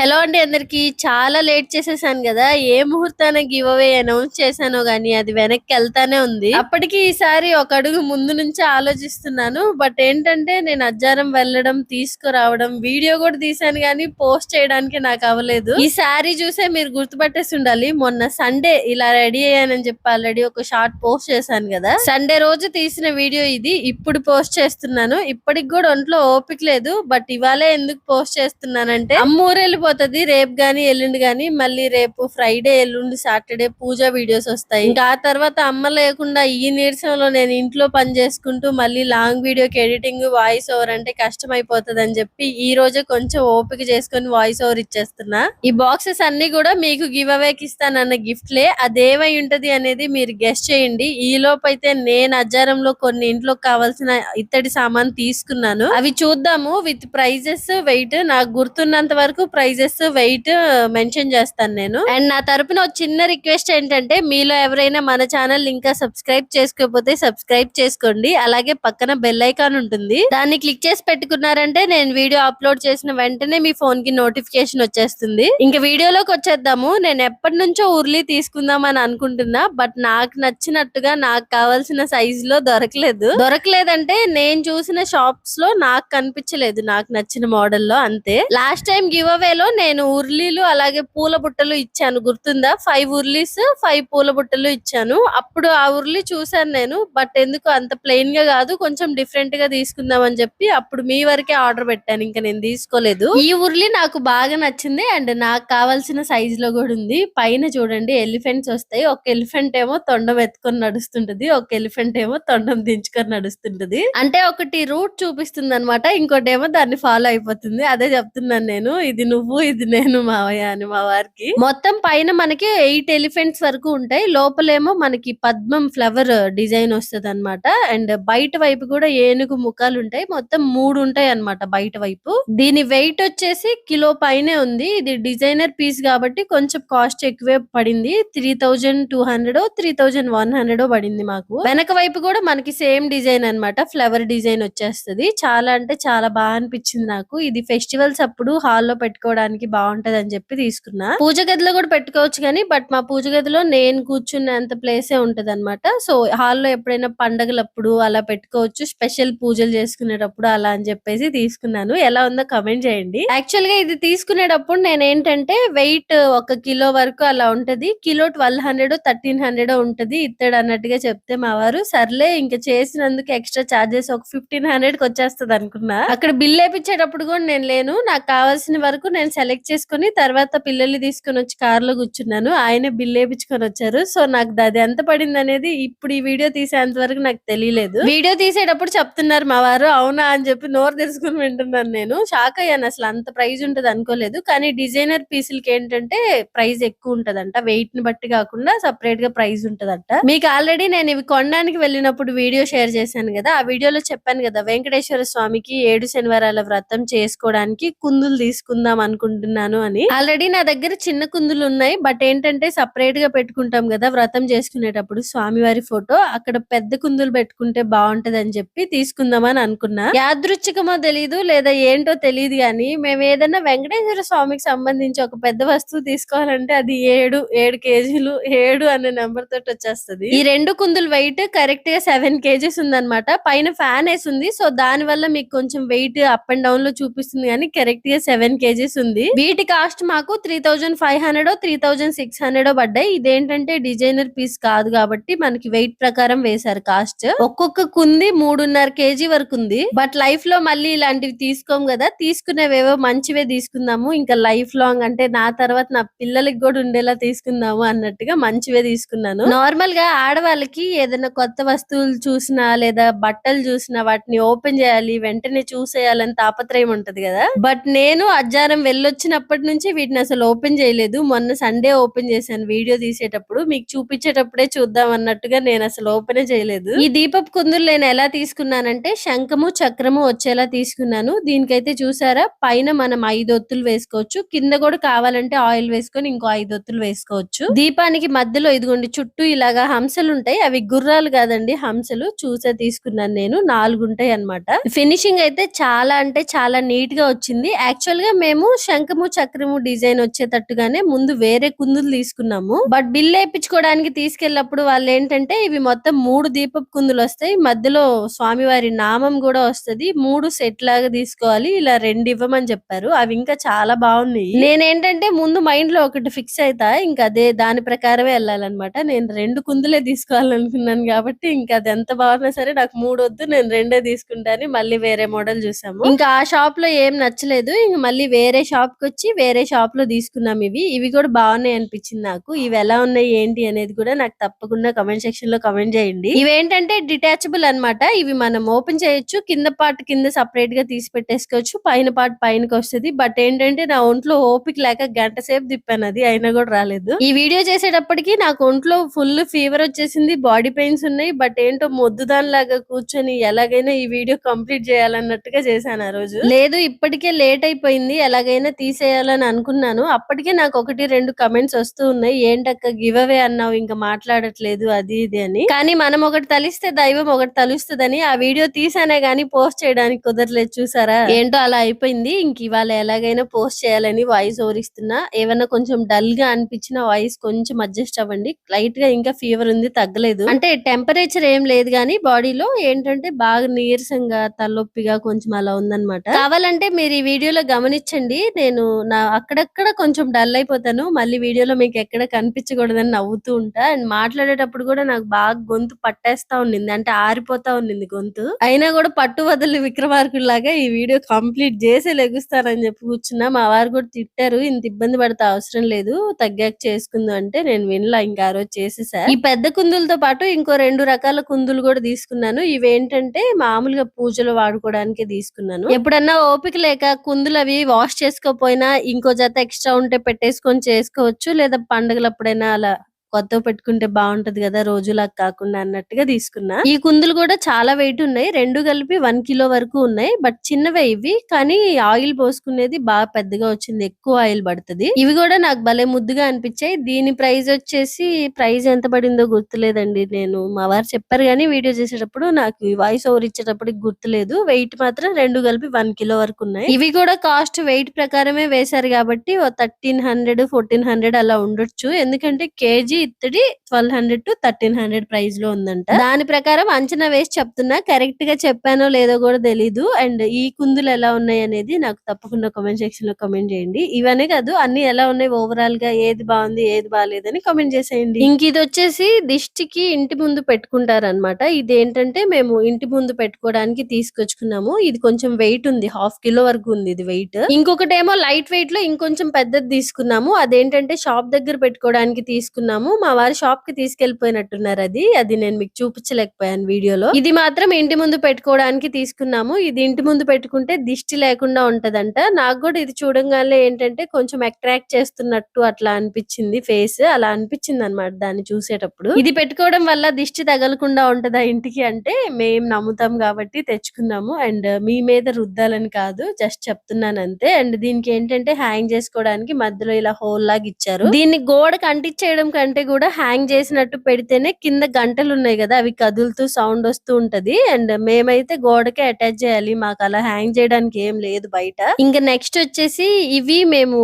Hello అండి అందరికి. చాలా లేట్ చేసేసాను కదా. ఏ ముహూర్తాన గివ్ అవే అనౌన్స్ చేశానో గానీ అది వెనక్కి వెళ్తానే ఉంది. అప్పటికి ఈసారి ఒక అడుగు ముందు నుంచి ఆలోచిస్తున్నాను. బట్ ఏంటంటే నేను అజ్జారం వెళ్ళడం తీసుకురావడం వీడియో కూడా తీసాను కానీ పోస్ట్ చేయడానికి నాకు అవ్వలేదు. ఈ సారీ చూసే మీరు గుర్తుపట్టేసి ఉండాలి. మొన్న సండే ఇలా రెడీ అయ్యానని చెప్పి ఆల్రెడీ ఒక షార్ట్ పోస్ట్ చేశాను కదా. సండే రోజు తీసిన వీడియో ఇది. ఇప్పుడు పోస్ట్ చేస్తున్నాను. ఇప్పటికి కూడా ఒంట్లో ఓపిక లేదు. బట్ ఇవాళే ఎందుకు పోస్ట్ చేస్తున్నానంటే అమ్మూరు పోతుంది రేపు గాని ఎల్లుండి గాని మళ్ళీ రేపు ఫ్రైడే ఎల్లుండి సాటర్డే పూజ వీడియోస్ వస్తాయి. ఇంకా ఆ తర్వాత అమ్మ లేకుండా ఈ నీరసంలో నేను ఇంట్లో పని చేసుకుంటూ మళ్ళీ లాంగ్ వీడియోకి ఎడిటింగ్ వాయిస్ ఓవర్ అంటే కష్టం అయిపోతుంది అని చెప్పి ఈ రోజే కొంచెం ఓపిక చేసుకొని వాయిస్ ఓవర్ ఇచ్చేస్తున్నా. ఈ బాక్సెస్ అన్ని కూడా మీకు గివ్ అవేకి ఇస్తానన్న గిఫ్ట్లే. అదేమై ఉంటది అనేది మీరు గెస్ట్ చేయండి. ఈ లోపైతే నేను అజ్జారంలో కొన్ని ఇంట్లో కావాల్సిన ఇత్తడి సామాన్ తీసుకున్నాను. అవి చూద్దాము. విత్ ప్రైజెస్ వెయిట్ నాకు గుర్తున్నంత వరకు ప్రైజ్ ప్రైజెస్ వెయిట్ మెన్షన్ చేస్తాను నేను. అండ్ నా తరపున ఒక చిన్న రిక్వెస్ట్ ఏంటంటే మీలో ఎవరైనా మన ఛానల్ ఇంకా సబ్స్క్రైబ్ చేసుకోకపోతే సబ్స్క్రైబ్ చేసుకోండి. అలాగే పక్కన బెల్ ఐకాన్ ఉంటుంది. దాన్ని క్లిక్ చేసి పెట్టుకున్నారంటే నేను వీడియో అప్లోడ్ చేసిన వెంటనే మీ ఫోన్కి నోటిఫికేషన్ వచ్చేస్తుంది. ఇంకా వీడియోలోకి వచ్చేద్దాము. నేను ఎప్పటి నుంచో ఉర్లీ తీసుకుందాం అని అనుకుంటున్నా బట్ నాకు నచ్చినట్టుగా నాకు కావాల్సిన సైజ్లో దొరకలేదు. దొరకలేదంటే నేను చూసిన షాప్స్లో నాకు కనిపించలేదు నాకు నచ్చిన మోడల్లో అంతే. లాస్ట్ టైం గివ్ అవే లో నేను ఉర్లీలు అలాగే పూల బుట్టలు ఇచ్చాను. గుర్తుందా? ఫైవ్ ఉర్లీస్ ఫైవ్ పూల బుట్టలు ఇచ్చాను. అప్పుడు ఆ ఉర్లీ చూసాను నేను బట్ ఎందుకు అంత ప్లెయిన్గా కాదు కొంచెం డిఫరెంట్గా తీసుకుందాం అని చెప్పి అప్పుడు మీ వరకే ఆర్డర్ పెట్టాను. ఇంకా నేను తీసుకోలేదు. ఈ ఉర్లీ నాకు బాగా నచ్చింది అండ్ నాకు కావాల్సిన సైజ్లో కూడా ఉంది. పైన చూడండి ఎలిఫెంట్స్ వస్తాయి. ఒక ఎలిఫెంట్ ఏమో తొండం ఎత్తుకొని నడుస్తుంటది ఒక ఎలిఫెంట్ ఏమో తొండం దించుకొని నడుస్తుంటది. అంటే ఒకటి రూట్ చూపిస్తుంది అనమాట ఇంకోటి ఏమో దాన్ని ఫాలో అయిపోతుంది. అదే చెప్తున్నాను నేను. ఇది నువ్వు ఇది నేను మావయ్య అని మా వారికి. మొత్తం పైన మనకి ఎయిట్ ఎలిఫెంట్స్ వరకు ఉంటాయి. లోపలేమో మనకి పద్మం ఫ్లవర్ డిజైన్ వస్తుంది అనమాట అండ్ బయట వైపు కూడా ఏనుగు ముఖాలు ఉంటాయి. మొత్తం మూడు ఉంటాయి అన్నమాట బయట వైపు. దీని వెయిట్ వచ్చేసి కిలో పైనే ఉంది. ఇది డిజైనర్ పీస్ కాబట్టి కొంచెం కాస్ట్ ఎక్కువే పడింది. Three thousand two hundred three thousand one hundred పడింది మాకు. వెనక వైపు కూడా మనకి సేమ్ డిజైన్ అన్నమాట. ఫ్లవర్ డిజైన్ వచ్చేస్తది. చాలా అంటే చాలా బాగా అనిపించింది నాకు. ఇది ఫెస్టివల్స్ అప్పుడు హాల్లో పెట్టుకోవడానికి బాగుంటది అని చెప్పి తీసుకున్నా. పూజ గదిలో కూడా పెట్టుకోవచ్చు కానీ బట్ మా పూజ గదిలో నేను కూర్చున్నంత ప్లేసే ఉంటది అనమాట సో హాల్లో ఎప్పుడైనా పండగలప్పుడు అలా పెట్టుకోవచ్చు. స్పెషల్ పూజలు చేసుకునేటప్పుడు అలా అని చెప్పేసి తీసుకున్నాను. ఎలా ఉందో కమెంట్ చేయండి. యాక్చువల్గా ఇది తీసుకునేటప్పుడు నేను ఏంటంటే వెయిట్ ఒక కిలో వరకు అలా ఉంటది. Kilo twelve hundred thirteen hundred ఉంటది. ఇత్తడు అన్నట్టుగా చెప్తే మా వారు సర్లే ఇంకా చేసినందుకు ఎక్స్ట్రా చార్జెస్ ఒక ఫిఫ్టీన్ హండ్రెడ్కి వచ్చేస్తుంది అనుకున్నా అక్కడ బిల్ వేపించేటప్పుడు కూడా నేను లేను. నాకు కావాల్సిన వరకు నేను సెలెక్ట్ చేసుకుని తర్వాత పిల్లల్ని తీసుకొని వచ్చి కార్లో కూర్చున్నాను. ఆయనే బిల్ వేపించుకొని వచ్చారు. సో నాకు అది ఎంత పడింది అనేది ఇప్పుడు ఈ వీడియో తీసేంత వరకు నాకు తెలియలేదు. వీడియో తీసేటప్పుడు చెప్తున్నారు మా వారు. అవునా అని చెప్పి నోరు తెలుసుకుని వింటున్నాను నేను. షాక్ అయ్యాను అసలు అంత ప్రైజ్ ఉంటది అనుకోలేదు. కానీ డిజైనర్ పీసులకి ఏంటంటే ప్రైస్ ఎక్కువ ఉంటదంట. వెయిట్ని బట్టి కాకుండా సపరేట్గా ప్రైస్ ఉంటదంట. మీకు ఆల్రెడీ నేను ఇవి కొనడానికి వెళ్ళినప్పుడు వీడియో షేర్ చేశాను కదా. ఆ వీడియోలో చెప్పాను కదా వెంకటేశ్వర స్వామికి ఏడు శనివారాల వ్రతం చేసుకోవడానికి కుందులు తీసుకుందాం అనుకుంటున్నాను అని. ఆల్రెడీ నా దగ్గర చిన్న కుందులు ఉన్నాయి. బట్ ఏంటంటే సపరేట్గా పెట్టుకుంటాం కదా వ్రతం చేసుకునేటప్పుడు స్వామివారి ఫోటో అక్కడ పెద్ద కుందులు పెట్టుకుంటే బాగుంటది అని చెప్పి తీసుకుందామని అనుకున్నా. యాదృచ్ఛికమో తెలియదు లేదా ఏంటో తెలియదు కానీ మేము ఏదైనా వెంకటేశ్వర స్వామికి సంబంధించి ఒక పెద్ద వస్తువు తీసుకోవాలంటే అది ఏడు ఏడు కేజీలు ఏడు అనే నెంబర్ తోటి వచ్చేస్తది. ఈ రెండు కుందులు వెయిట్ కరెక్ట్గా సెవెన్ కేజీస్ ఉందన్నమాట. పైన ఫ్యాన్ వేసి ఉంది. సో దాని వల్ల మీకు కొంచెం వెయిట్ అప్ అండ్ డౌన్లో చూపిస్తుంది కానీ కరెక్ట్గా సెవెన్ కేజీస్ ఉంది వీటి కాస్ట్ మాకు three thousand five hundred three thousand six hundred పడ్డాయి. ఇదేంటంటే డిజైనర్ పీస్ కాదు కాబట్టి మనకి వెయిట్ ప్రకారం వేశారు కాస్ట్. ఒక్కొక్క కుంది మూడున్నర కేజీ వరకు ఉంది. బట్ లైఫ్లో మళ్ళీ ఇలాంటివి తీసుకోం కదా. తీసుకునేవేవో మంచివే తీసుకుందాము. ఇంకా లైఫ్ లాంగ్ అంటే నా తర్వాత నా పిల్లలకి కూడా ఉండేలా తీసుకుందాము అన్నట్టుగా మంచివే తీసుకున్నాను. నార్మల్గా ఆడవాళ్ళకి ఏదైనా కొత్త వస్తువులు చూసినా లేదా బట్టలు చూసినా వాటిని ఓపెన్ చేయాలి వెంటనే చూసేయాలని తాపత్రయం ఉంటది కదా. బట్ నేను అజ్జారం వెళ్ళొచ్చినప్పటి నుంచి వీటిని అసలు ఓపెన్ చేయలేదు. మొన్న సండే ఓపెన్ చేశాను వీడియో తీసేటప్పుడు. మీకు చూపించేటప్పుడే చూద్దాం అన్నట్టుగా నేను అసలు ఓపెన్ చేయలేదు. ఈ దీపపు కుందులు నేను ఎలా తీసుకున్నానంటే శంఖము చక్రము వచ్చేలా తీసుకున్నాను. దీనికైతే చూసారా? పైన మనం ఐదు ఒత్తులు వేసుకోవచ్చు. కింద కూడా కావాలంటే ఆయిల్ వేసుకొని ఇంకో ఐదు ఒత్తులు వేసుకోవచ్చు. దీపానికి మధ్యలో ఇదిగోండి చుట్టూ ఇలాగా హంసలు ఉంటాయి. అవి గుర్రాలు కాదండి హంసలు. చూసే తీసుకున్నాను నేను. నాలుగు ఉంటాయి అన్నమాట. ఫినిషింగ్ అయితే చాలా అంటే చాలా నీట్గా వచ్చింది. యాక్చువల్గా మేము శంఖము చక్రము డిజైన్ వచ్చేటట్టుగానే ముందు వేరే కుందులు తీసుకున్నాము. బట్ బిల్ వేయించుకోవడానికి తీసుకెళ్ళినప్పుడు వాళ్ళు ఏంటంటే ఇవి మొత్తం మూడు దీపపు కుందులు వస్తాయి. మధ్యలో స్వామివారి నామం కూడా వస్తది. మూడు సెట్ లాగా తీసుకోవాలి. ఇలా రెండు ఇవ్వమని చెప్పారు. అవి ఇంకా చాలా బాగున్నాయి. నేనేంటంటే ముందు మైండ్లో ఒకటి ఫిక్స్ అవుతా ఇంకా అదే దాని ప్రకారమే వెళ్ళాలన్నమాట. నేను రెండు కుందులే తీసుకోవాలనుకున్నాను కాబట్టి ఇంకా అది ఎంత బాగున్నా సరే నాకు మూడు వద్దు నేను రెండే తీసుకుంటాను. మళ్ళీ వేరే మోడల్ చూసాము. ఇంకా ఆ షాప్లో ఏం నచ్చలేదు. ఇంక మళ్ళీ వేరే షాప్ కి వచ్చి వేరే షాప్లో తీసుకున్నాం ఇవి. ఇవి కూడా బాగున్నాయి అనిపించింది నాకు. ఇవి ఎలా ఉన్నాయి ఏంటి అనేది కూడా నాకు తప్పకుండా కమెంట్ సెక్షన్లో కమెంట్ చేయండి. ఇవేంటంటే డిటాచబుల్ అన్నమాట. ఇవి మనం ఓపెన్ చేయొచ్చు కింద పార్ట్ కింద సపరేట్గా తీసి పెట్టేసుకోవచ్చు పైన పార్ట్ పైనకి వస్తుంది. బట్ ఏంటంటే నా ఒంట్లో ఓపిక లేక గంట సేపు తిప్పాను అది అయినా కూడా రాలేదు. ఈ వీడియో చేసేటప్పటికి నాకు ఒంట్లో ఫుల్ ఫీవర్ వచ్చేసింది బాడీ పెయిన్స్ ఉన్నాయి. బట్ ఏంటో మొద్దు లాగా కూర్చొని ఎలాగైనా ఈ వీడియో కంప్లీట్ చేయాలన్నట్టుగా చేశాను ఆ రోజు. లేదు ఇప్పటికే లేట్ అయిపోయింది. ఎలాగైనా తీసేయాలని అనుకున్నాను. అప్పటికే నాకు ఒకటి రెండు కమెంట్స్ వస్తూ ఉన్నాయి. ఏంటక్క గివ్ అవే అన్నావు ఇంకా మాట్లాడట్లేదు అది ఇది అని. కానీ మనం ఒకటి తలిస్తే దైవం ఒకటి తలుస్తుందని ఆ వీడియో తీసానే గానీ పోస్ట్ చేయడానికి కుదరలేదు చూసారా? ఏంటో అలా అయిపోయింది. ఇంక ఇవాళ ఎలాగైనా పోస్ట్ చేయాలని వాయిస్ ఓరిస్తున్నా ఏమన్నా కొంచెం డల్గా అనిపించిన వాయిస్ కొంచెం అడ్జస్ట్ అవ్వండి. లైట్గా ఇంకా ఫీవర్ ఉంది తగ్గలేదు. అంటే టెంపరేచర్ ఏం లేదు కానీ బాడీలో ఏంటంటే బాగా నీరసంగా తలొప్పిగా కొంచెం అలా ఉందన్నమాట. కావాలంటే మీరు ఈ వీడియోలో గమనించండి. నేను నా అక్కడక్కడ కొంచెం డల్ అయిపోతాను. మళ్ళీ వీడియోలో మీకు ఎక్కడ కనిపించకూడదని నవ్వుతూ ఉంటా. అండ్ మాట్లాడేటప్పుడు కూడా నాకు బాగా గొంతు పట్టేస్తా ఉండింది. అంటే ఆరిపోతా ఉండింది గొంతు. అయినా కూడా పట్టు వదలు విక్రమార్కుల్లాగా ఈ వీడియో కంప్లీట్ చేసి లెగుస్తానని చెప్పి కూర్చున్నా. మా వారు కూడా తిట్టారు. ఇంత ఇబ్బంది పడతా అవసరం లేదు. తగ్గాక చేసుకుందాం అంటే నేను వినలా ఇంకా ఆ రోజు చేసేసా. ఈ పెద్ద కుందులతో పాటు ఇంకో రెండు రకాల కుందులు కూడా తీసుకున్నాను. ఇవేంటంటే మామూలుగా పూజలు వాడుకోవడానికి తీసుకున్నాను. ఎప్పుడన్నా ఓపిక లేక కుందులు అవి వాష్ చేసుకోపోయినా ఇంకో జత ఎక్స్ట్రా ఉంటే పెట్టేసుకొని చేసుకోవచ్చు లేదా పండుగలప్పుడైనా అలా కొత్త పెట్టుకుంటే బాగుంటది కదా రోజులా కాకుండా అన్నట్టుగా తీసుకున్నా. ఈ కుందులు కూడా చాలా వెయిట్ ఉన్నాయి. రెండు కలిపి వన్ కిలో వరకు ఉన్నాయి. బట్ చిన్నవే ఇవి. కానీ ఆయిల్ పోసుకునేది బాగా పెద్దగా వచ్చింది. ఎక్కువ ఆయిల్ పడుతుంది. ఇవి కూడా నాకు భలే ముద్దుగా అనిపించాయి. దీని ప్రైస్ వచ్చేసి ప్రైస్ ఎంత పడిందో గుర్తులేదండి నేను. మా వారు చెప్పారు కానీ వీడియో చేసేటప్పుడు నాకు వాయిస్ ఓవర్ ఇచ్చేటప్పటికి గుర్తులేదు. వెయిట్ మాత్రం రెండు కలిపి వన్ కిలో వరకు ఉన్నాయి. ఇవి కూడా కాస్ట్ వెయిట్ ప్రకారమే వేశారు కాబట్టి థర్టీన్ హండ్రెడ్ ఫోర్టీన్ హండ్రెడ్ అలా ఉండొచ్చు. ఎందుకంటే కేజీ ఇత్తడి twelve hundred to thirteen hundred ప్రైస్లో ఉందంట. దాని ప్రకారం అంచనా వేసి చెప్తున్నా. కరెక్ట్గా చెప్పానో లేదో కూడా తెలీదు. అండ్ ఈ కుందులు ఎలా ఉన్నాయి అనేది నాకు తప్పకుండా కామెంట్ సెక్షన్లో కామెంట్ చేయండి. ఇవన్నీ కాదు అన్ని ఎలా ఉన్నాయి? ఓవరాల్గా ఏది బాగుంది ఏది బాగాలేదని కామెంట్ చేసేయండి. ఇంక ఇది వచ్చేసి దిష్టికి ఇంటి ముందు పెట్టుకుంటారు అనమాట ఇది ఏంటంటే మేము ఇంటి ముందు పెట్టుకోవడానికి తీసుకొచ్చుకున్నాము. ఇది కొంచెం వెయిట్ ఉంది. హాఫ్ కిలో వరకు ఉంది ఇది వెయిట్ ఇంకొకటేమో లైట్ వెయిట్లో ఇంకొంచెం పెద్దది తీసుకున్నాము. అదేంటంటే షాప్ దగ్గర పెట్టుకోవడానికి తీసుకున్నాము. మా వారి షాప్కి తీసుకెళ్ళిపోయినట్టున్నారు అది. అది నేను మీకు చూపించలేకపోయాను వీడియోలో. ఇది మాత్రం ఇంటి ముందు పెట్టుకోవడానికి తీసుకున్నాము. ఇది ఇంటి ముందు పెట్టుకుంటే దిష్టి లేకుండా ఉంటదంట. నాకు కూడా ఇది చూడంగానే ఏంటంటే కొంచెం అట్రాక్ట్ చేస్తున్నట్టు అట్లా అనిపించింది ఫేస్. అలా అనిపించింది అనమాట దాన్ని చూసేటప్పుడు. ఇది పెట్టుకోవడం వల్ల దిష్టి తగలకుండా ఉంటదా ఇంటికి అంటే మేం నమ్ముతాం కాబట్టి తెచ్చుకున్నాము. అండ్ మీ మీద రుద్దాలని కాదు జస్ట్ చెప్తున్నాను అంతే. అండ్ దీనికి ఏంటంటే హ్యాంగ్ చేసుకోవడానికి మధ్యలో ఇలా హోల్ లాగా ఇచ్చారు. దీన్ని గోడకు అంటించేయడం కంటే కూడా హ్యాంగ్ చేసినట్టు పెడితేనే కింద గంటలు ఉన్నాయి కదా అవి కదులుతూ సౌండ్ వస్తూ ఉంటది. అండ్ మేమైతే గోడకే అటాచ్ చేయాలి మాకు అలా హ్యాంగ్ చేయడానికి ఏం లేదు బయట. ఇంకా నెక్స్ట్ వచ్చేసి ఇవి మేము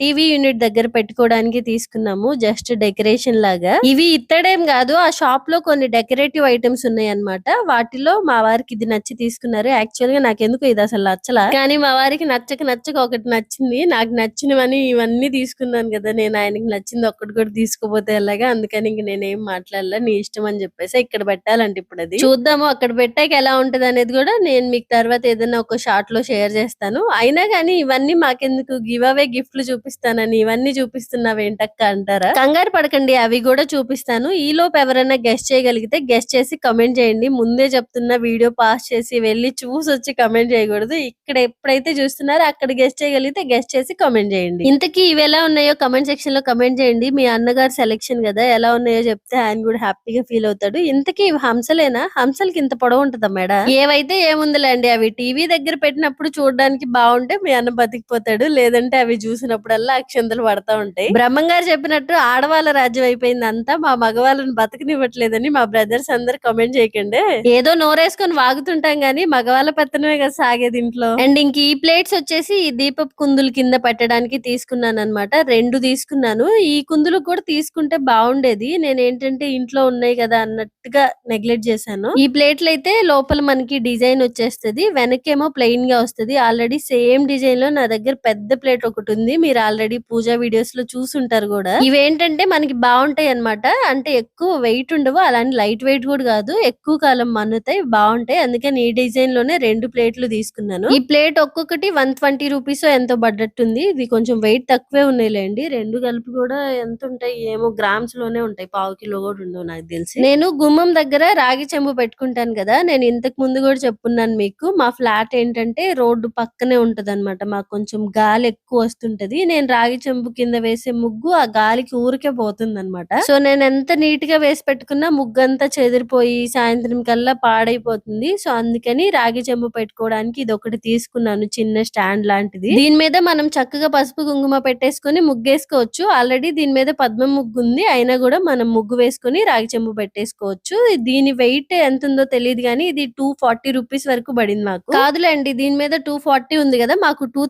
టీవీ యూనిట్ దగ్గర పెట్టుకోవడానికి తీసుకున్నాము జస్ట్ డెకరేషన్ లాగా. ఇవి ఇత్తడేం కాదు ఆ షాప్లో కొన్ని డెకరేటివ్ ఐటమ్స్ ఉన్నాయి అన్నమాట వాటిలో మా వారికి ఇది నచ్చి తీసుకున్నారు. యాక్చువల్గా నాకెందుకు ఇది అసలు నచ్చలా? కానీ మా వారికి నచ్చక నచ్చక ఒకటి నచ్చింది. నాకు నచ్చినవని ఇవన్నీ తీసుకున్నాను కదా నేను ఆయనకి నచ్చింది ఒక్కటి కూడా తీసుకోపోతే ఎలాగా? అందుకని ఇంక నేనేం మాట్లాడలే. నీ ఇష్టం అని చెప్పేసి ఇక్కడ పెట్టాలంటే ఇప్పుడు అది. చూద్దాము అక్కడ పెట్టాక ఎలా ఉంటది అనేది కూడా నేను మీకు తర్వాత ఏదైనా ఒక షార్ట్లో షేర్ చేస్తాను. అయినా కానీ ఇవన్నీ మాకెందుకు? గివ్ అవే గిఫ్ట్లు చూపిస్తానని ఇవన్నీ చూపిస్తున్నావు ఏంటక్క అంటారా? కంగారు పడకండి అవి కూడా చూపిస్తాను. ఈ లోపు ఎవరైనా గెస్ట్ చేయగలిగితే గెస్ట్ చేసి కమెంట్ చేయండి. ముందే చెప్తున్న వీడియో పాస్ చేసి వెళ్ళి చూసి వచ్చి కమెంట్ చేయకూడదు. ఇక్కడ ఎప్పుడైతే చూస్తున్నారో అక్కడ గెస్ట్ చేయగలిగితే గెస్ట్ చేసి కమెంట్ చేయండి. ఇంతకీ ఇవి ఎలా ఉన్నాయో కమెంట్ సెక్షన్లో కమెంట్ చేయండి. మీ అన్నగారు కలెక్షన్ కదా ఎలా ఉన్నాయో చెప్తే ఆయన కూడా హ్యాపీగా ఫీల్ అవుతాడు. ఇంతకీ హంసలేనా? హంసలకి ఇంత పొడవు ఉంటుందా మేడ? ఏవైతే ఏముందిలేండి అవి టీవీ దగ్గర పెట్టినప్పుడు చూడడానికి బాగుంటే మీ అన్న బతికిపోతాడు. లేదంటే అవి చూసినప్పుడల్లా అక్షంతలు పడతా ఉంటాయి. బ్రహ్మంగారు చెప్పినట్టు ఆడవాళ్ళ రాజ్యం అయిపోయింది అంతా మా మగవాళ్ళని బతకనివ్వట్లేదని మా బ్రదర్స్ అందరు కమెంట్ చేయకండి. ఏదో నోరేసుకొని వాగుతుంటాం గానీ మగవాళ్ళ పెత్తనమే కదా సాగేది ఇంట్లో. అండ్ ఇంక ఈ ప్లేట్స్ వచ్చేసి ఈ దీపపు కుందులు కింద పెట్టడానికి తీసుకున్నాను అనమాట రెండు తీసుకున్నాను. ఈ కుందులు కూడా తీసుకుంటే బాగుండేది. నేను ఏంటంటే ఇంట్లో ఉన్నాయి కదా అన్నట్టుగా నెగ్లెక్ట్ చేశాను. ఈ ప్లేట్లు అయితే లోపల మనకి డిజైన్ వచ్చేస్తది. వెనకేమో ప్లెయిన్గా వస్తది. ఆల్రెడీ సేమ్ డిజైన్లో నా దగ్గర పెద్ద ప్లేట్ ఒకటి ఉంది. మీరు ఆల్రెడీ పూజా వీడియోస్లో చూసుంటారు కూడా. ఇవేంటంటే మనకి బాగుంటాయి అన్నమాట. అంటే ఎక్కువ వెయిట్ ఉండవు. అలానే లైట్ వెయిట్ కూడా కాదు. ఎక్కువ కాలం మన్నుతాయి. బాగుంటాయి. అందుకని ఈ డిజైన్లోనే రెండు ప్లేట్లు తీసుకున్నాను. ఈ ప్లేట్ ఒక్కొక్కటి వన్ ట్వంటీ రూపీస్ ఎంతో పడ్డట్టుంది. ఇది కొంచెం వెయిట్ తక్కువే ఉన్నాయిలేండి. రెండు కలిపి కూడా ఎంత ఉంటాయి ఏమో గ్రామ్స్లోనే ఉంటాయి. పావు కిలో కూడా ఉండవు నాకు తెలిసి. నేను గుమ్మం దగ్గర రాగి చెంబు పెట్టుకుంటాను కదా నేను ఇంతకు ముందు కూడా చెప్పున్నాను మీకు. మా ఫ్లాట్ ఏంటంటే రోడ్డు పక్కనే ఉంటది అనమాట మాకు కొంచెం గాలి ఎక్కువ వస్తుంటది. నేను రాగి చెంబు కింద వేసే ముగ్గు ఆ గాలికి ఊరికే పోతుంది అనమాట సో నేను ఎంత నీట్గా వేసి పెట్టుకున్నా ముగ్గు అంతా చెదిరిపోయి సాయంత్రం కల్లా పాడైపోతుంది. సో అందుకని రాగి చెంబు పెట్టుకోవడానికి ఇది ఒకటి తీసుకున్నాను చిన్న స్టాండ్ లాంటిది. దీని మీద మనం చక్కగా పసుపు కుంకుమ పెట్టేసుకొని ముగ్గేసుకోవచ్చు. ఆల్రెడీ దీని మీద పద్మం ముగ్గు ఉంది. అయినా కూడా మనం ముగ్గు వేసుకొని రాగి చెంబు పెట్టేసుకోవచ్చు. దీని వెయిట్ ఎంత ఉందో తెలియదు కానీ ఇది టూ ఫార్టీ రూపీస్ వరకు పడింది మాకు. కాదులేండి దీని మీద టూ ఫార్టీ ఉంది కదా మాకు టూ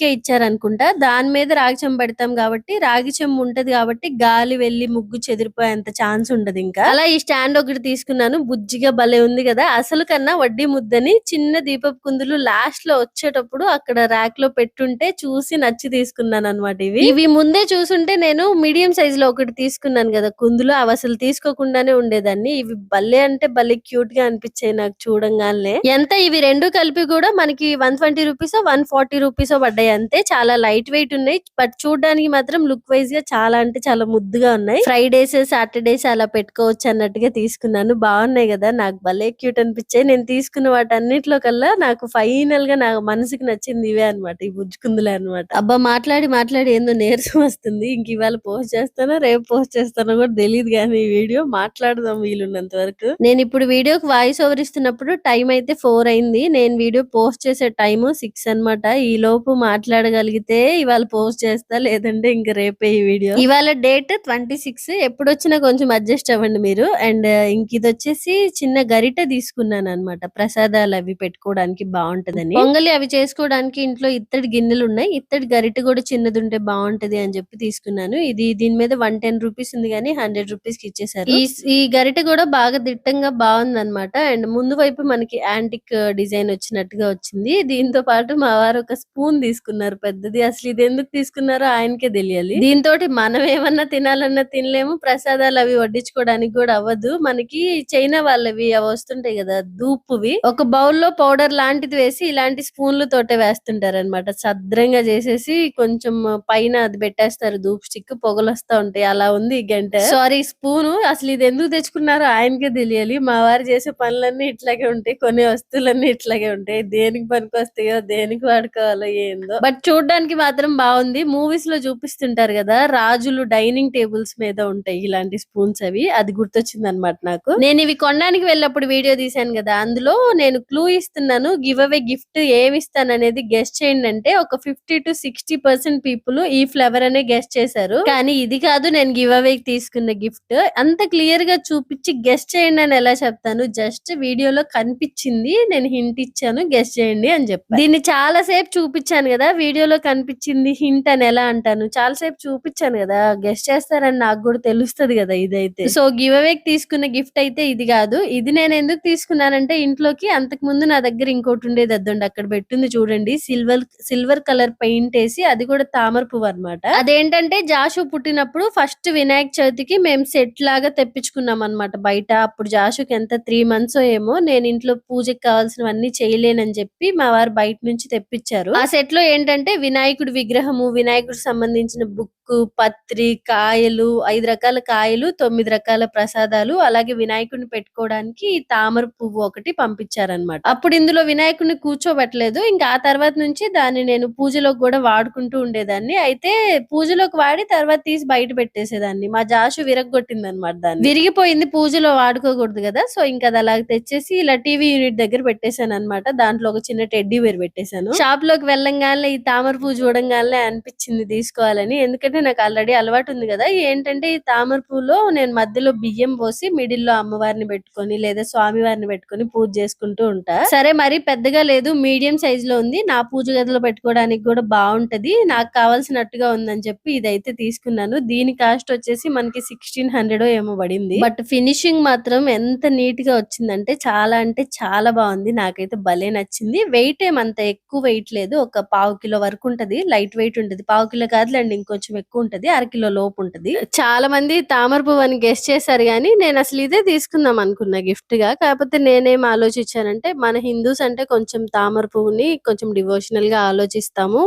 కే ఇచ్చారనుకుంటా. దాని మీద రాగి చెంబు పెడతాం కాబట్టి రాగి చెంబు ఉంటది కాబట్టి గాలి వెళ్ళి ముగ్గు చెదిరిపోయేంత ఛాన్స్ ఉండదు ఇంకా. అలా ఈ స్టాండ్ ఒకటి తీసుకున్నాను. బుజ్జిగా భలే ఉంది కదా. అసలు కన్నా వడ్డీ ముద్దని చిన్న దీపపు కుందులు లాస్ట్లో వచ్చేటప్పుడు అక్కడ ర్యాక్లో పెట్టుంటే చూసి నచ్చి తీసుకున్నాను అనమాట ఇవి. ఇవి ముందే చూసుంటే నేను మీడియం సైజ్లో ఒకటి తీసుకున్నాను కదా. కుందులు అవి అసలు తీసుకోకుండానే ఉండేదాన్ని. ఇవి భలే అంటే భలే క్యూట్గా అనిపించాయి నాకు చూడంగానే. ఎంత? ఇవి రెండు కలిపి కూడా మనకి one twenty rupees one forty rupees పడ్డాయి అంతే. చాలా లైట్ వెయిట్ ఉన్నాయి. బట్ చూడడానికి మాత్రం లుక్ వైజ్గా చాలా అంటే చాలా ముద్దుగా ఉన్నాయి. ఫ్రైడేస్ సాటర్డేస్ అలా పెట్టుకోవచ్చు అన్నట్టుగా తీసుకున్నాను. బాగున్నాయి కదా. నాకు భలే క్యూట్ అనిపించాయి. నేను తీసుకున్న వాటన్నిటిలో కల్లా నాకు ఫైనల్గా నా మనసుకి నచ్చింది ఇవే అన్నమాట. ఈ బుజ్జుకుందులే అన్నమాట. అబ్బా మాట్లాడి మాట్లాడి. ఏందో నీరసం వస్తుంది. ఇంక ఇవాళ పోస్ట్ చేస్తానో? రేపు పోస్ట్ చేస్తానో కూడా తెలియదు కానీ ఈ వీడియో మాట్లాడదాం వీలున్నంత వరకు. నేను ఇప్పుడు వీడియోకి వాయిస్ ఓవర్ ఇస్తున్నప్పుడు టైం అయితే ఫోర్ అయింది. నేను వీడియో పోస్ట్ చేసే టైం సిక్స్ అన్నమాట. ఈ లోపు మాట్లాడగలిగితే ఇవాళ పోస్ట్ చేస్తా లేదంటే ఇంక రేపే ఈ వీడియో. ఇవాళ డేట్ ట్వంటీ సిక్స్ ఎప్పుడు వచ్చినా కొంచెం అడ్జస్ట్ అవ్వండి మీరు. అండ్ uh, ఇంక ఇది వచ్చేసి చిన్న గరిట తీసుకున్నాను అన్నమాట. ప్రసాదాలు అవి పెట్టుకోవడానికి బాగుంటదని. పొంగలి అవి చేసుకోవడానికి ఇంట్లో ఇత్తడి గిన్నెలు ఉన్నాయి. ఇత్తడి గరిట కూడా చిన్నది ఉంటే బాగుంటది అని చెప్పి తీసుకున్నాను. ఇది దీని మీద వంట టెన్ రూపీస్ ఉంది కానీ హండ్రెడ్ రూపీస్కి ఇచ్చేసారు. ఈ గరిట కూడా బాగా దిట్టంగా బాగుంది అనమాట అండ్ ముందు వైపు మనకి యాంటిక్ డిజైన్ వచ్చినట్టుగా వచ్చింది. దీంతో పాటు మా వారు ఒక స్పూన్ తీసుకున్నారు పెద్దది. అసలు ఇది ఎందుకు తీసుకున్నారో ఆయనకే తెలియాలి. దీంతో మనం ఏమన్నా తినాలన్నా తినలేము. ప్రసాదాలు అవి వడ్డించుకోవడానికి కూడా అవ్వదు. మనకి చైనా వాళ్ళవి అవి వస్తుంటాయి కదా దూపువి. ఒక బౌల్లో పౌడర్ లాంటిది వేసి ఇలాంటి స్పూన్లు తోటే వేస్తుంటారు అనమాట సద్రంగా చేసేసి కొంచెం పైన అది పెట్టేస్తారు. ధూప్ స్టిక్ పొగలు వస్తా ఉంటాయి. అలా ఉంది ఈ గంట. సారీ స్పూన్ అసలు ఇది ఎందుకు తెచ్చుకున్నారో ఆయనకే తెలియాలి. మా వారు చేసే పనులన్నీ ఇట్లాగే ఉంటాయి కొన్ని వస్తువులన్నీ ఇట్లాగే ఉంటాయి. దేనికి పనికి వస్తాయో దేనికి వాడుకోవాలో ఏందో. బట్ చూడడానికి మాత్రం బాగుంది. మూవీస్లో చూపిస్తుంటారు కదా రాజులు డైనింగ్ టేబుల్స్ మీద ఉంటాయి ఇలాంటి స్పూన్స్ అవి. అది గుర్తొచ్చింది అనమాట నాకు. నేను ఇవి కొనడానికి వెళ్ళినప్పుడు వీడియో తీశాను కదా అందులో నేను క్లూ ఇస్తున్నాను గివ్ అవే గిఫ్ట్ ఏమి ఇస్తాను అనేది గెస్ట్ చేయండి అంటే ఒక fifty to sixty percent people ఈ ఫ్లేవర్ అనే గెస్ట్ చేశారు. కానీ ఇది కాదు నేను గివ్ అవే తీసుకున్న గిఫ్ట్. అంత క్లియర్గా చూపించి గెస్ట్ చేయండి అని ఎలా చెప్తాను? జస్ట్ వీడియోలో కనిపించింది నేను హింట్ ఇచ్చాను గెస్ట్ చేయండి అని చెప్పాను దీన్ని చాలా సేపు చూపించాను కదా వీడియోలో కనిపించింది హింట్ అని ఎలా అంటాను? చాలా సేపు చూపించాను కదా గెస్ట్ చేస్తారని నాకు కూడా తెలుస్తుంది కదా ఇదైతే. సో గివ్ అవే తీసుకున్న గిఫ్ట్ అయితే ఇది కాదు. ఇది నేను ఎందుకు తీసుకున్నానంటే ఇంట్లోకి అంతకు ముందు నా దగ్గర ఇంకోటి ఉండేది అద్దండి. అక్కడ పెట్టింది చూడండి సిల్వర్ సిల్వర్ కలర్ పెయింట్ వేసి అది కూడా తామర పువ్వు అనమాట అదేంటంటే జాషు పుట్టినప్పుడు ఫస్ట్ ఫస్ట్ వినాయక చవితికి మేము సెట్ లాగా తెప్పించుకున్నాం అనమాట బయట అప్పుడు జాషుకి ఎంత త్రీ మంత్స్ ఏమో నేను ఇంట్లో పూజకి కావాల్సినవన్నీ చేయలేనని చెప్పి మా వారు బయట నుంచి తెప్పించారు. ఆ సెట్లో ఏంటంటే వినాయకుడి విగ్రహము వినాయకుడికి సంబంధించిన బుక్ పత్రి కాయలు ఐదు రకాల కాయలు తొమ్మిది రకాల ప్రసాదాలు అలాగే వినాయకుడిని పెట్టుకోవడానికి తామర పువ్వు ఒకటి పంపించారనమాట అప్పుడు ఇందులో వినాయకుడిని కూర్చోబెట్టలేదు. ఇంకా ఆ తర్వాత నుంచి దాన్ని నేను పూజలో కూడా వాడుకుంటూ ఉండేదాన్ని. అయితే పూజలోకి వాడి తర్వాత తీసి బయట పెట్టేసి చేసేదాన్ని. మా జాషు విరగొట్టింది అనమాట దాన్ని. విరిగిపోయింది పూజలో వాడుకోకూడదు కదా సో ఇంకా అది అలా తెచ్చేసి ఇలా టీవీ యూనిట్ దగ్గర పెట్టేశాను అనమాట దాంట్లో ఒక చిన్న టెడ్డీ వేర్ పెట్టేశాను. షాప్లోకి వెళ్ళంగానే ఈ తామర పువ్వు చూడంగానే అనిపించింది తీసుకోవాలని. ఎందుకంటే నాకు ఆల్రెడీ అలవాటు ఉంది కదా ఏంటంటే ఈ తామర పువ్వులో నేను మధ్యలో బియ్యం పోసి మిడిల్లో అమ్మవారిని పెట్టుకొని లేదా స్వామివారిని పెట్టుకొని పూజ చేసుకుంటూ ఉంటా. సరే మరి పెద్దగా లేదు మీడియం సైజ్లో ఉంది. నా పూజ గదిలో పెట్టుకోవడానికి కూడా బాగుంటది నాకు కావాల్సినట్టుగా ఉందని చెప్పి ఇదైతే తీసుకున్నాను. దీని కాస్ట్ వచ్చేసి మనకి సిక్స్టీన్ హండ్రెడ్ ఏమో పడింది. బట్ ఫినిషింగ్ మాత్రం ఎంత నీట్గా వచ్చిందంటే చాలా అంటే చాలా బాగుంది. నాకైతే భలే నచ్చింది. వెయిట్ ఏమంత ఎక్కువ వెయిట్ లేదు. ఒక పావు కిలో వరకు ఉంటది. లైట్ వెయిట్ ఉంటది. పావు కిలో కాదులేండి ఇంకొంచెం ఎక్కువ ఉంటది. అర కిలో లోపు ఉంటది. చాలా మంది తామర పువ్వు అని గెస్ట్ చేశారు కానీ నేను అసలు ఇదే తీసుకుందాం అనుకున్నా గిఫ్ట్గా. కాకపోతే నేనేం ఆలోచించానంటే మన హిందూస్ అంటే కొంచెం తామర పువ్వుని కొంచెం డివోషనల్గా ఆలోచిస్తాము.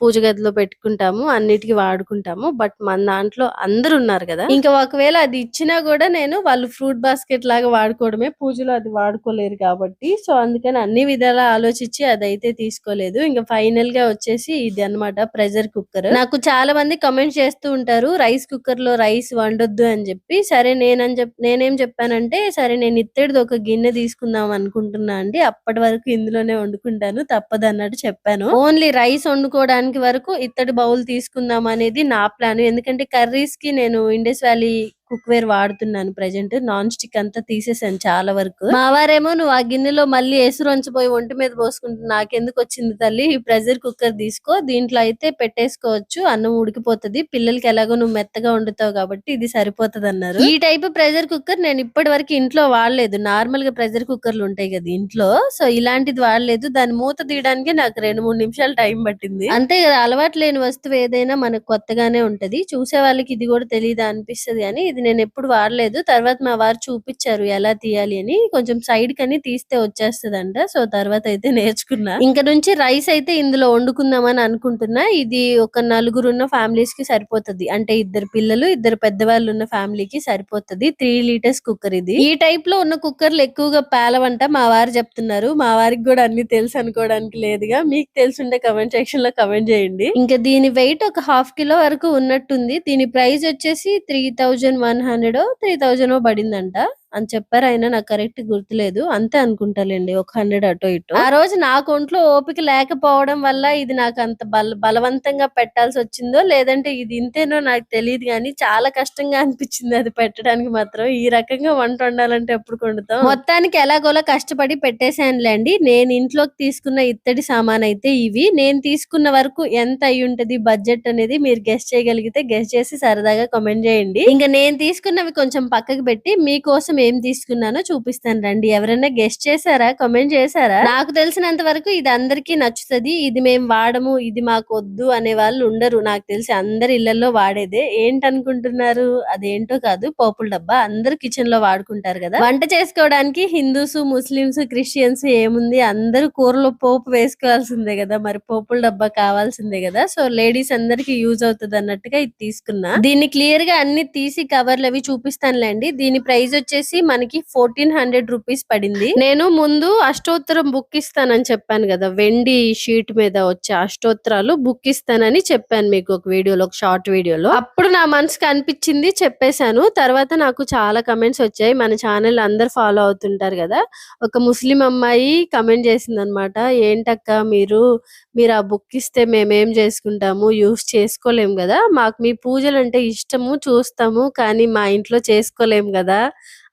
పూజ గదిలో పెట్టుకుంటాము అన్నిటికీ వాడుకుంటాము. బట్ మన దాంట్లో అందరు ఉన్నారు కదా. ఇంకా ఒకవేళ అది ఇచ్చినా కూడా నేను వాళ్ళు ఫ్రూట్ బాస్కెట్ లాగా వాడుకోవడమే పూజలో అది వాడుకోలేరు కాబట్టి. సో అందుకని అన్ని విధాలా ఆలోచించి అదైతే తీసుకోలేదు. ఇంకా ఫైనల్గా వచ్చేసి ఇది అన్నమాట ప్రెషర్ కుక్కర్. నాకు చాలా మంది కమెంట్ చేస్తూ ఉంటారు రైస్ కుక్కర్లో రైస్ వండొద్దు అని చెప్పి. సరే నేనని చెప్ నేనేం చెప్పానంటే సరే నేను ఇత్తడిది ఒక గిన్నె తీసుకుందాం అనుకుంటున్నా అండి. అప్పటి వరకు ఇందులోనే వండుకుంటాను తప్పదు అన్నట్టు చెప్పాను. ఓన్లీ రైస్ వండుకోవడానికి వరకు ఇత్తడి బౌల్ తీసుకుందాం అనేది నా ప్లాన్. ఎందుకంటే కర్రీస్కి నేను ఇండస్ వ్యాలీ కుక్ వేర్ వాడుతున్నాను ప్రెజెంట్. నాన్ స్టిక్ అంతా తీసేసాను చాలా వరకు. మా వారేమో నువ్వు ఆ గిన్నెలో మళ్ళీ ఎసురు వంచిపోయి ఒంటి మీద పోసుకుంటూ నాకెందుకు వచ్చింది తల్లి? ఈ ప్రెషర్ కుక్కర్ తీసుకో. దీంట్లో అయితే పెట్టేసుకోవచ్చు. అన్నం ఉడికిపోతది. పిల్లలకి ఎలాగో నువ్వు మెత్తగా వండుతావు కాబట్టి ఇది సరిపోతది అన్నారు ఈ టైప్ ప్రెషర్ కుక్కర్ నేను ఇప్పటి వరకు ఇంట్లో వాడలేదు. నార్మల్గా ప్రెషర్ కుక్కర్లు ఉంటాయి కదా ఇంట్లో. సో ఇలాంటిది వాడలేదు. దాని మూత తీయడానికి నాకు రెండు మూడు నిమిషాలు టైం పట్టింది. అంతే కదా. అలవాటు లేని వస్తువు ఏదైనా మనకు కొత్తగానే ఉంటది. చూసే వాళ్ళకి ఇది కూడా తెలియదా అనిపిస్తది కానీ ఇది నేను ఎప్పుడు వాడలేదు. తర్వాత మా వారు చూపించారు ఎలా తీయాలి అని. కొంచెం సైడ్ కని తీస్తే వచ్చేస్తదంట. సో తర్వాత అయితే నేర్చుకున్నా. ఇంకా నుంచి రైస్ అయితే ఇందులో వండుకుందామని అనుకుంటున్నా. ఇది ఒక నలుగురు ఉన్న ఫ్యామిలీస్కి సరిపోతది. అంటే ఇద్దరు పిల్లలు ఇద్దరు పెద్దవాళ్ళు ఉన్న ఫ్యామిలీకి సరిపోతది. త్రీ లీటర్స్ కుక్కర్ ఇది. ఈ టైప్లో ఉన్న కుక్కర్లు ఎక్కువగా పేలవంట. మా వారు చెప్తున్నారు. మా వారికి కూడా అన్ని తెలుసు అనుకోవడానికి లేదుగా. మీకు తెలుసుంటే కమెంట్ సెక్షన్లో కమెంట్ చేయండి. ఇంకా దీని వెయిట్ ఒక హాఫ్ కిలో వరకు ఉన్నట్టుంది. దీని ప్రైస్ వచ్చేసి three thousand one hundred three thousand పడిందంట. అని చెప్పారు. అయినా నాకు కరెక్ట్ గుర్తులేదు. అంతే అనుకుంటాలేండి. ఒక హండ్రెడ్ అటో ఇటో. ఆ రోజు నాకు ఒంట్లో ఓపిక లేకపోవడం వల్ల ఇది నాకు అంత బల బలవంతంగా పెట్టాల్సి వచ్చిందో లేదంటే ఇది ఇంతేనో నాకు తెలియదు కానీ చాలా కష్టంగా అనిపించింది అది పెట్టడానికి మాత్రం. ఈ రకంగా వంట వండాలంటే ఎప్పుడు వండుతాం? మొత్తానికి ఎలాగోలా కష్టపడి పెట్టేశానులేండి. నేను ఇంట్లోకి తీసుకున్న ఇత్తడి సామాన్ అయితే ఇవి. నేను తీసుకున్న వరకు ఎంత అయి ఉంటది? బడ్జెట్ అనేది మీరు గెస్ట్ చేయగలిగితే గెస్ట్ చేసి సరదాగా కామెంట్ చేయండి. ఇంకా నేను తీసుకున్నవి కొంచెం పక్కకు పెట్టి మీకోసం ఏం తీసుకున్నానో చూపిస్తాను రండి. ఎవరైనా గెస్ట్ చేశారా? కామెంట్ చేశారా? నాకు తెలిసినంత వరకు ఇది అందరికీ నచ్చుతది. ఇది మేము వాడము ఇది మాకు వద్దు అనే వాళ్ళు ఉండరు. నాకు తెలిసి అందరి ఇళ్ళలో వాడేదే. ఏంటనుకుంటున్నారు? అదేంటో కాదు. పోపుల డబ్బా. అందరు కిచెన్లో వాడుకుంటారు కదా. వంట చేసుకోవడానికి హిందూస్ ముస్లిమ్స్ క్రిస్టియన్స్ ఏముంది? అందరూ కూరలో పోపు వేసుకోవాల్సిందే కదా. మరి పోపుల డబ్బా కావాల్సిందే కదా. సో లేడీస్ అందరికి యూజ్ అవుతుంది అన్నట్టుగా ఇది తీసుకున్నా. దీన్ని క్లియర్గా అన్ని తీసి కవర్లు అవి చూపిస్తానులేండి. దీని ప్రైస్ వచ్చేసి మనకి ఫోర్టీన్ హండ్రెడ్ రూపీస్ పడింది. నేను ముందు అష్టోత్తరం బుక్ ఇస్తానని చెప్పాను కదా వెండి షీట్ మీద వచ్చే అష్టోత్తరాలు బుక్ ఇస్తానని చెప్పాను మీకు ఒక వీడియోలో ఒక షార్ట్ వీడియోలో. అప్పుడు నా మనసుకు అనిపించింది చెప్పేశాను. తర్వాత నాకు చాలా కమెంట్స్ వచ్చాయి. మన ఛానల్ అందరు ఫాలో అవుతుంటారు కదా ఒక ముస్లిం అమ్మాయి కమెంట్ చేసింది అనమాట ఏంటక్క మీరు మీరు ఆ బుక్ ఇస్తే మేమేం చేసుకుంటాము యూస్ చేసుకోలేము కదా మాకు మీ పూజలు అంటే ఇష్టము చూస్తాము కానీ మా ఇంట్లో చేసుకోలేము కదా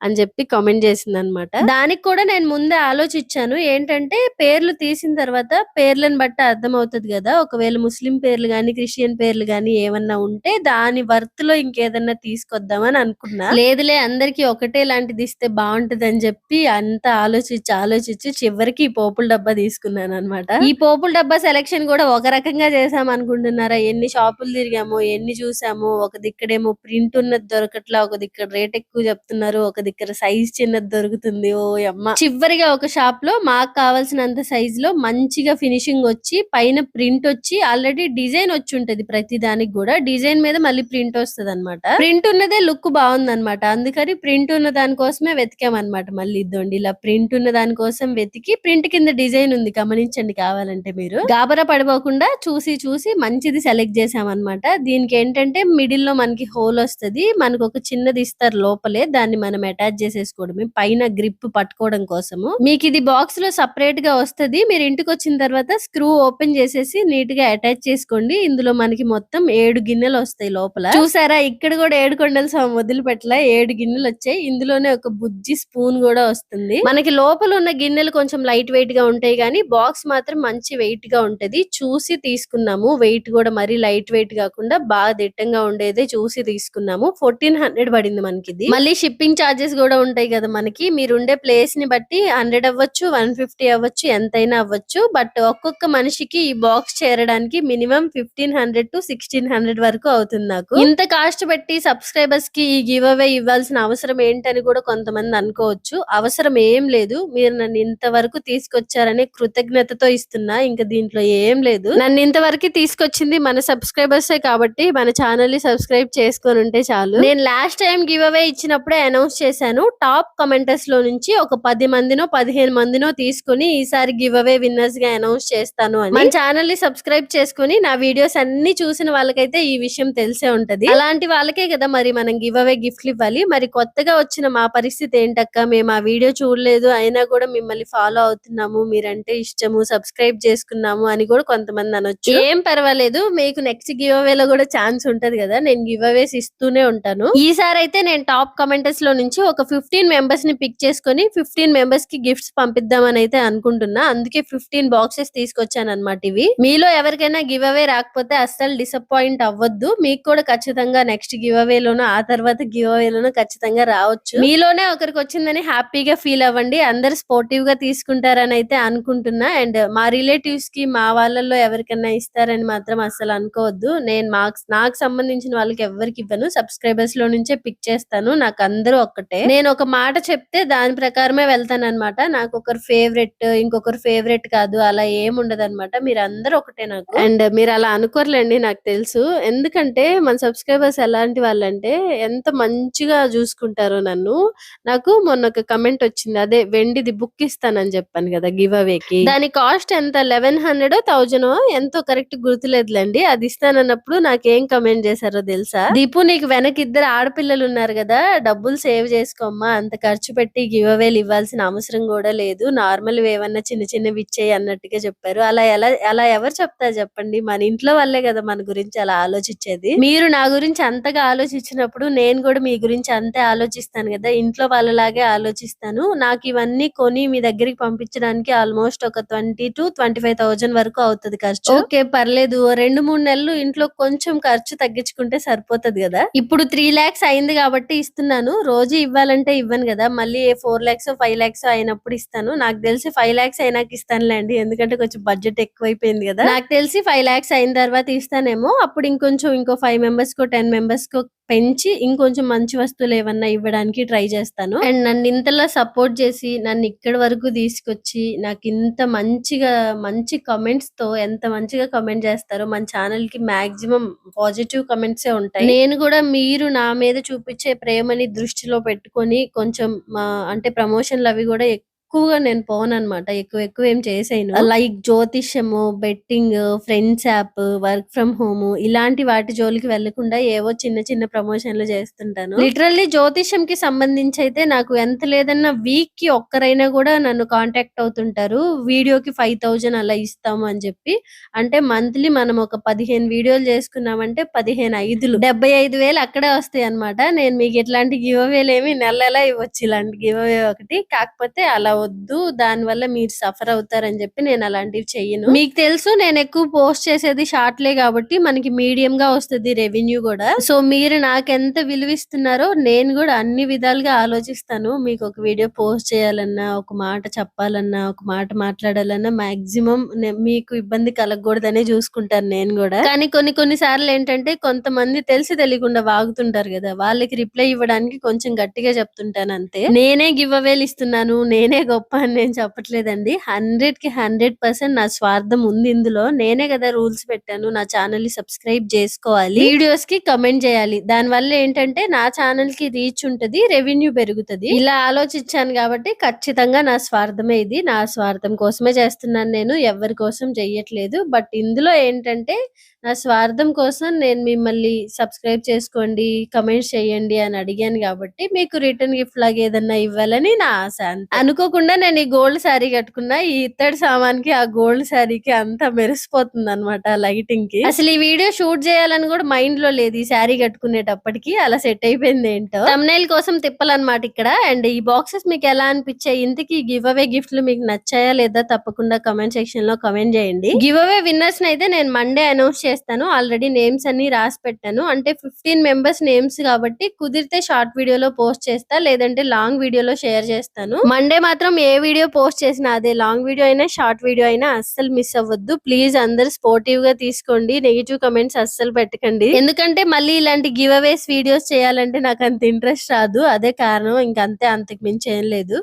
అని చెప్పి కామెంట్ చేసింది అనమాట దానికి కూడా నేను ముందే ఆలోచించాను. ఏంటంటే పేర్లు తీసిన తర్వాత పేర్లను బట్టి అర్థం అవుతుంది కదా. ఒకవేళ ముస్లిం పేర్లు గాని క్రిస్టియన్ పేర్లు గాని ఏమన్నా ఉంటే దాని వర్త్లో ఇంకేదన్నా తీసుకొద్దామని అనుకున్నా. లేదులే అందరికి ఒకటే లాంటిది ఇస్తే బాగుంటది అని చెప్పి అంత ఆలోచించి ఆలోచించి చివరికి ఈ పోపుల డబ్బా తీసుకున్నాను అనమాట ఈ పోపుల డబ్బా సెలెక్షన్ కూడా ఒక రకంగా చేసాం అనుకుంటున్నారా ఎన్ని షాపులు తిరిగాము ఎన్ని చూసాము ఒక దిక్కడేమో ప్రింట్ ఉన్నది దొరకట్లా ఒక దిక్కడ రేట్ ఎక్కువ చెప్తున్నారు ఒక ఇక్కడ సైజ్ చిన్నది దొరుకుతుంది. ఓ అమ్మ. చివరిగా ఒక షాప్లో మాకు కావాల్సినంత సైజ్లో మంచిగా ఫినిషింగ్ వచ్చి పైన ప్రింట్ వచ్చి ఆల్రెడీ డిజైన్ వచ్చి ఉంటది ప్రతి దానికి కూడా. డిజైన్ మీద మళ్ళీ ప్రింట్ వస్తుంది అనమాట ప్రింట్ ఉన్నదే లుక్ బాగుంది అనమాట అందుకని ప్రింట్ ఉన్న దానికోసమే వెతికామన్నమాట మళ్ళీ ఇద్దండి. ఇలా ప్రింట్ ఉన్న దానికోసం వెతికి ప్రింట్ కింద డిజైన్ ఉంది. గమనించండి కావాలంటే మీరు. గాబరా పడిపోకుండా చూసి చూసి మంచిది సెలెక్ట్ చేసామన్నమాట దీనికి ఏంటంటే మిడిల్లో మనకి హోల్ వస్తది. మనకు ఒక చిన్నది ఇస్తారు లోపలే. దాన్ని మనం అటాచ్ చేసేసుకోవడమే పైన గ్రిప్ పట్టుకోవడం కోసము. మీకు ఇది బాక్స్లో సపరేట్గా వస్తది. మీరు ఇంటికి వచ్చిన తర్వాత స్క్రూ ఓపెన్ చేసేసి నీట్గా అటాచ్ చేసుకోండి. ఇందులో మనకి మొత్తం ఏడు గిన్నెలు వస్తాయి లోపల. చూసారా? ఇక్కడ కూడా ఏడు కొండలు సమ వదిలిపెట్టలా. ఏడు గిన్నెలు వచ్చాయి. ఇందులోనే ఒక బుజ్జి స్పూన్ కూడా వస్తుంది. మనకి లోపల ఉన్న గిన్నెలు కొంచెం లైట్ వెయిట్గా ఉంటాయి కానీ బాక్స్ మాత్రం మంచి వెయిట్గా ఉంటది. చూసి తీసుకున్నాము. వెయిట్ కూడా మరీ లైట్ వెయిట్ కాకుండా బాగా దిట్టంగా ఉండేదే చూసి తీసుకున్నాము. ఫోర్టీన్ హండ్రెడ్ పడింది మనకి మళ్ళీ షిప్పింగ్ చార్జెస్ కూడా ఉంటాయి కదా మనకి. మీరు ఉండే ప్లేస్ని బట్టి హండ్రెడ్ అవ్వచ్చు వన్ ఫిఫ్టీ అవ్వచ్చు ఎంతైనా అవ్వచ్చు. బట్ ఒక్కొక్క మనిషికి ఈ బాక్స్ చేరడానికి minimum fifteen hundred to sixteen hundred వరకు అవుతుంది నాకు. ఇంత కాస్ట్ పెట్టి సబ్స్క్రైబర్స్కి ఈ గివ్ అవే ఇవ్వాల్సిన అవసరం ఏంటని కూడా కొంతమంది అనుకోవచ్చు. అవసరం ఏం లేదు. మీరు నన్ను ఇంతవరకు తీసుకొచ్చారనే కృతజ్ఞతతో ఇస్తున్నా. ఇంకా దీంట్లో ఏం లేదు. నన్ను ఇంతవరకు తీసుకొచ్చింది మన సబ్స్క్రైబర్స్ కాబట్టి మన ఛానల్ని సబ్స్క్రైబ్ చేసుకొని ఉంటే చాలు. నేను లాస్ట్ టైం గివ్ అవే ఇచ్చినప్పుడే అనౌన్స్ చేశాను. టాప్ కమెంటర్స్లో నుంచి ఒక పది మందినో పదిహేను మందినో తీసుకుని ఈసారి గివ్ అవే విన్నర్స్గా అనౌన్స్ చేస్తాను అని. మన ఛానల్ని సబ్స్క్రైబ్ చేసుకుని నా వీడియోస్ అన్ని చూసిన వాళ్ళకైతే ఈ విషయం తెలిసే ఉంటది. అలాంటి వాళ్ళకే కదా మరి మనం గివ్ అవే గిఫ్ట్లు ఇవ్వాలి. మరి కొత్తగా వచ్చిన మా పరిస్థితి ఏంటక్క? మేము ఆ వీడియో చూడలేదు. అయినా కూడా మిమ్మల్ని ఫాలో అవుతున్నాము. మీరంటే ఇష్టము. సబ్స్క్రైబ్ చేసుకున్నాము అని కూడా కొంతమంది అనొచ్చు. ఏం పర్వాలేదు. మీకు నెక్స్ట్ గివ్ అవే లో కూడా ఛాన్స్ ఉంటది కదా. నేను గివ్ అవేస్ ఇస్తూనే ఉంటాను. ఈసారి అయితే నేను టాప్ కమెంటర్స్లో నుంచి ఒక ఫిఫ్టీన్ మెంబర్స్ని పిక్ చేసుకొని ఫిఫ్టీన్ మెంబర్స్కి గిఫ్ట్స్ పంపిద్దామని అయితే అనుకుంటున్నా. అందుకే ఫిఫ్టీన్ బాక్సెస్ తీసుకొచ్చాను అనమాట ఇవి. మీలో ఎవరికైనా గివ్ అవే రాకపోతే అస్సలు డిసప్పాయింట్ అవ్వద్దు. మీకు కూడా ఖచ్చితంగా నెక్స్ట్ గివ్ అవే లోనో ఆ తర్వాత గివ్ అవే లోనో ఖచ్చితంగా రావచ్చు. మీలోనే ఒకరికి వచ్చిందని హ్యాపీగా ఫీల్ అవ్వండి. అందరు స్పోర్టివ్గా తీసుకుంటారని అయితే అనుకుంటున్నా. అండ్ మా రిలేటివ్స్కి మా వాళ్ళల్లో ఎవరికైనా ఇస్తారని మాత్రం అసలు అనుకోవద్దు. నేను మాకు నాకు సంబంధించిన వాళ్ళకి ఎవరికి ఇవ్వను. సబ్స్క్రైబర్స్లో నుంచే పిక్ చేస్తాను. నాకు అందరూ ఒక్కటే. నేను ఒక మాట చెప్తే దాని ప్రకారమే వెళ్తాను అనమాట నాకు ఒకరు ఫేవరెట్ ఇంకొకరు ఫేవరెట్ కాదు అలా ఏం ఉండదు అనమాట మీరు అందరూ ఒకటే నాకు. అండ్ మీరు అలా అనుకోర్లేండి నాకు తెలుసు. ఎందుకంటే మన సబ్స్క్రైబర్స్ ఎలాంటి వాళ్ళంటే ఎంత మంచిగా చూసుకుంటారో నన్ను. నాకు మొన్న ఒక కమెంట్ వచ్చింది. అదే వెండిది బుక్ ఇస్తానని చెప్పాను కదా గివ్ అవేకి దాని కాస్ట్ ఎంత? లెవెన్ హండ్రెడ్ థౌజండ్ ఎంతో కరెక్ట్ గుర్తులేదులేండి. అది ఇస్తానన్నప్పుడు నాకేం కమెంట్ చేశారో తెలుసా? దీపు నీకు వెనక ఇద్దరు ఆడపిల్లలు ఉన్నారు కదా డబ్బులు సేవ్ చేసుకోమ్మా అంత ఖర్చు పెట్టి గివ్ అవేలు ఇవ్వాల్సిన అవసరం కూడా లేదు. నార్మల్ ఏమన్నా చిన్న చిన్నవి ఇచ్చేయి అన్నట్టుగా చెప్పారు. అలా ఎలా అలా ఎవరు చెప్తారు చెప్పండి? మన ఇంట్లో వాళ్ళే కదా మన గురించి అలా ఆలోచించేది. మీరు నా గురించి అంతగా ఆలోచించినప్పుడు నేను కూడా మీ గురించి అంతే ఆలోచిస్తాను కదా. ఇంట్లో వాళ్ళలాగే ఆలోచిస్తాను. నాకు ఇవన్నీ కొని మీ దగ్గరికి పంపించడానికి ఆల్మోస్ట్ ఒక twenty to twenty five thousand వరకు అవుతుంది ఖర్చు. ఓకే పర్లేదు. రెండు మూడు నెలలు ఇంట్లో కొంచెం ఖర్చు తగ్గించుకుంటే సరిపోతది కదా. ఇప్పుడు త్రీ లాక్స్ అయింది కాబట్టి ఇస్తున్నాను. రోజు ఇవ్వాలంటే ఇవ్వను కదా. మళ్ళీ ఫోర్ లాక్స్ ఫైవ్ లాక్స్ అయినప్పుడు ఇస్తాను. నాకు తెలిసి ఫైవ్ లాక్స్ అయినాక ఇస్తానులేండి. ఎందుకంటే కొంచెం బడ్జెట్ ఎక్కువైపోయింది కదా. నాకు తెలిసి ఫైవ్ లాక్స్ అయిన తర్వాత ఇస్తానేమో. అప్పుడు ఇంకొంచెం ఇంకో ఫైవ్ మెంబర్స్ కో టెన్ మెంబర్స్ కో పెంచి ఇంకొంచెం మంచి వస్తువులు ఏమన్నా ఇవ్వడానికి ట్రై చేస్తాను. అండ్ నన్ను ఇంతలా సపోర్ట్ చేసి నన్ను ఇక్కడి వరకు తీసుకొచ్చి నాకు ఇంత మంచిగా మంచి కమెంట్స్తో ఎంత మంచిగా కమెంట్ చేస్తారో మన ఛానల్కి మాక్సిమం పాజిటివ్ కమెంట్స్ ఉంటాయి. నేను కూడా మీరు నా మీద చూపించే ప్రేమని దృష్టిలో పెట్టుకొని కొంచెం మా అంటే ప్రమోషన్లు అవి కూడా ఎక్కువగా నేను పోను అనమాట ఎక్కువ ఎక్కువ ఏం చేసేయను. Like జ్యోతిష్యము betting friends app work from home ఇలాంటి వాటి జోలికి వెళ్ళకుండా ఏవో చిన్న చిన్న ప్రమోషన్లు చేస్తుంటాను. లిటరల్లీ జ్యోతిష్యం కి సంబంధించి అయితే నాకు ఎంత లేదన్నా వీక్కి ఒక్కరైనా కూడా నన్ను కాంటాక్ట్ అవుతుంటారు. వీడియోకి ఫైవ్ థౌజండ్ అలా ఇస్తాము అని చెప్పి. అంటే మంత్లీ మనం ఒక పదిహేను వీడియోలు చేసుకున్నామంటే పదిహేను ఐదులు. డెబ్బై ఐదు వేలు అక్కడే వస్తాయి అన్నమాట. నేను మీకు ఇట్లాంటి గివ్ అవేలు ఏమి నెల నెల ఇవ్వచ్చు. ఇలాంటి గివ్ అవే ఒకటి. కాకపోతే అలా వద్దు దాని వల్ల మీరు సఫర్ అవుతారని చెప్పి నేను అలాంటివి చెయ్యను. మీకు తెలుసు నేను ఎక్కువ పోస్ట్ చేసేది షార్ట్లే కాబట్టి మనకి మీడియం గా వస్తుంది రెవెన్యూ కూడా. సో మీరు నాకెంత విలువిస్తున్నారో నేను కూడా అన్ని విధాలుగా ఆలోచిస్తాను. మీకు ఒక వీడియో పోస్ట్ చేయాలన్నా ఒక మాట చెప్పాలన్నా ఒక మాట మాట్లాడాలన్నా మాక్సిమం మీకు ఇబ్బంది కలగకూడదనే చూసుకుంటాను నేను కూడా. కానీ కొన్ని కొన్ని సార్లు ఏంటంటే కొంతమంది తెలిసి తెలియకుండా వాగుతుంటారు కదా వాళ్ళకి రిప్లై ఇవ్వడానికి కొంచెం గట్టిగా చెప్తుంటాను అంతే. నేనే గివ్ అవేలు ఇస్తున్నాను నేనే గొప్ప అని నేను చెప్పట్లేదండి. హండ్రెడ్కి హండ్రెడ్ పర్సెంట్ నా స్వార్థం ఉంది ఇందులో. నేనే కదా రూల్స్ పెట్టాను నా ఛానల్ని సబ్స్క్రైబ్ చేసుకోవాలి. వీడియోస్కి కమెంట్ చేయాలి. దాని వల్ల ఏంటంటే నా ఛానల్కి రీచ్ ఉంటది రెవెన్యూ పెరుగుతది. ఇలా ఆలోచించాను కాబట్టి ఖచ్చితంగా నా స్వార్థమే ఇది. నా స్వార్థం కోసమే చేస్తున్నాను నేను. ఎవరి కోసం చెయ్యట్లేదు. బట్ ఇందులో ఏంటంటే నా స్వార్థం కోసం నేను మిమ్మల్ని సబ్స్క్రైబ్ చేసుకోండి కమెంట్స్ చేయండి అని అడిగాను కాబట్టి మీకు రిటర్న్ గిఫ్ట్ లాగా ఏదన్నా ఇవ్వాలని నా ఆశ అనుకోకుండా నేను ఈ గోల్డ్ శారీ కట్టుకున్నా ఈ ఇత్తడి సామాన్కి ఆ గోల్డ్ శారీకి అంతా మెరిసిపోతుంది అనమాట లైటింగ్కి. అసలు ఈ వీడియో షూట్ చేయాలని కూడా మైండ్లో లేదు ఈ శారీ కట్టుకునేటప్పటికి అలా సెట్ అయిపోయింది ఏంటో. తమ్నైల్ కోసం తిప్పాలన్నమాట ఇక్కడ. అండ్ ఈ బాక్సెస్ మీకు ఎలా అనిపించాయి? ఇంతకీ గివ్ అవే గిఫ్ట్లు మీకు నచ్చాయా లేదా? తప్పకుండా కమెంట్ సెక్షన్లో కమెంట్ చేయండి. గివ్ అవే విన్నర్స్ అయితే నేను మండే అనౌన్స్ చేస్తాను. ఆల్రెడీ నేమ్స్ అన్ని రాసి పెట్టాను. అంటే ఫిఫ్టీన్ మెంబర్స్ నేమ్స్ కాబట్టి కుదిరితే షార్ట్ వీడియోలో పోస్ట్ చేస్తా లేదంటే లాంగ్ వీడియోలో షేర్ చేస్తాను. మండే మాత్రం ఏ వీడియో పోస్ట్ చేసినా అదే లాంగ్ వీడియో అయినా షార్ట్ వీడియో అయినా అస్సలు మిస్ అవ్వద్దు. ప్లీజ్ అందరు స్పోర్టివ్గా తీసుకోండి. నెగిటివ్ కమెంట్స్ అస్సలు పెట్టకండి. ఎందుకంటే మళ్ళీ ఇలాంటి గివ్ అవేస్ వీడియోస్ చేయాలంటే నాకు అంత ఇంట్రెస్ట్ రాదు. అదే కారణం. ఇంకంతే అంతకు మించి ఏం లేదు.